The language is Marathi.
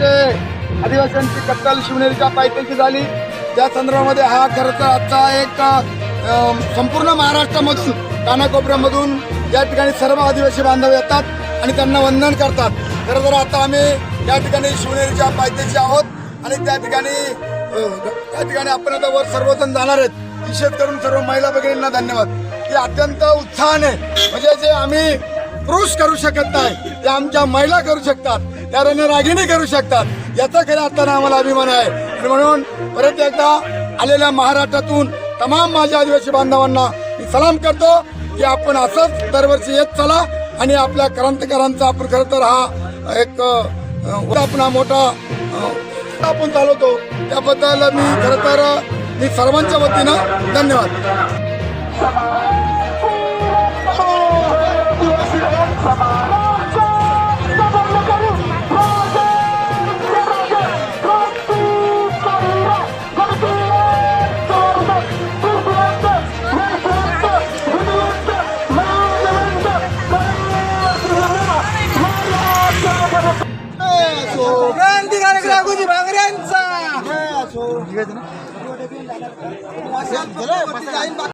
आदिवासींची कत्तल शिवनेरीच्या पायथ्याशी झाली. त्या संदर्भामध्ये हा खरं तर आजचा एक संपूर्ण महाराष्ट्रामधून कानाकोपऱ्यामधून या ठिकाणी सर्व आदिवासी बांधव येतात आणि त्यांना वंदन करतात. खरं तर आता आम्ही या ठिकाणी शिवनेरीच्या पायथ्याशी आहोत आणि त्या ठिकाणी त्या ठिकाणी आपण आता वर सर्वजण जाणार आहेत. विशेष करून सर्व महिला भगिनींना धन्यवाद. की अत्यंत उत्साहाने म्हणजे जे आम्ही पुरुष करू शकत नाही ते आमच्या महिला करू शकतात. त्या रणरागिणी करू शकतात. याचा खऱ्या अर्थानं आम्हाला अभिमान आहे. आणि म्हणून परत एकदा आलेल्या महाराष्ट्रातून तमाम माझ्या आदिवासी बांधवांना मी सलाम करतो की आपण असंच दरवर्षी येत चला आणि आपल्या क्रांतिकारांचा आपण खरं तर हा एक अ, आपण हा मोठा आपण चालवतो. त्याबद्दल मी खरं तर मी सर्वांच्या वतीनं धन्यवाद. भांगऱ्यांचा